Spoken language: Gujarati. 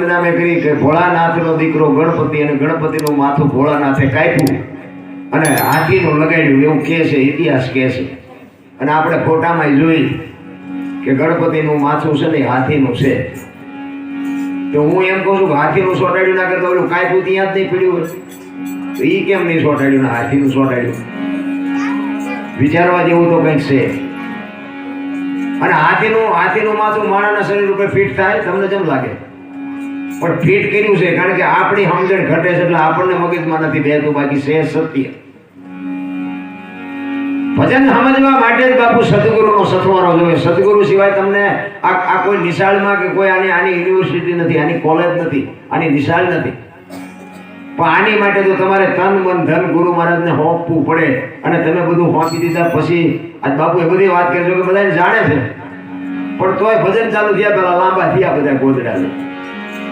નામે કરી કે ભોળાનાથનો દીકરો ગણપતિ અને ગણપતિનું માથું ભોળાનાથે કાપ્યું અને હાથીનું લગાડ્યું એવું કહે છે, ઇતિહાસ કહે છે. અને આપણે ફોટામાં જોઈ કે ગણપતિનું માથું છે ને હાથીનું છે. તો હું એમ કહું છું કે હાથીનું સોટાડ્યું ના કરતા ઓલું કાપ્યું ત્યાં જ નહીં પીડ્યું હોય. તો એ કેમ નહીં સોટાડ્યું હાથીનું સોટાડ્યું? વિચારવા જેવું તો કંઈક છે. અને હાથીનું હાથીનું માથું માણસના શરીર ઉપર ફિટ થાય, તમને કેમ લાગે? પણ ફિટ કર્યું છે, કારણ કે આપણી સમજણ ઘટે છે એટલે આપણને મગજમાં નથી બેતું બાકી છે સત્ય. ભજન સમજવા માટે જ બાપુ સદગુરુનો સથવારો જોઈએ સદગુરુ સિવાય તમને આ આ કોઈ નિશાળમાં કે કોઈ આની આની યુનિવર્સિટી નથી, આની કોલેજ નથી, આની નિશાળ નથી. પણ આની માટે તો તમારે તન, મન, ધન, ગુરુ મહારાજને હોંપવું પડે. અને તમે બધું હોંપી દીધા પછી આજ બાપુ એ બધી વાત કરજો કે બધાને જાણે છે. પણ તોય ભજન ચાલુ થયા પેલા લાંબા થયા બધા ગોદડા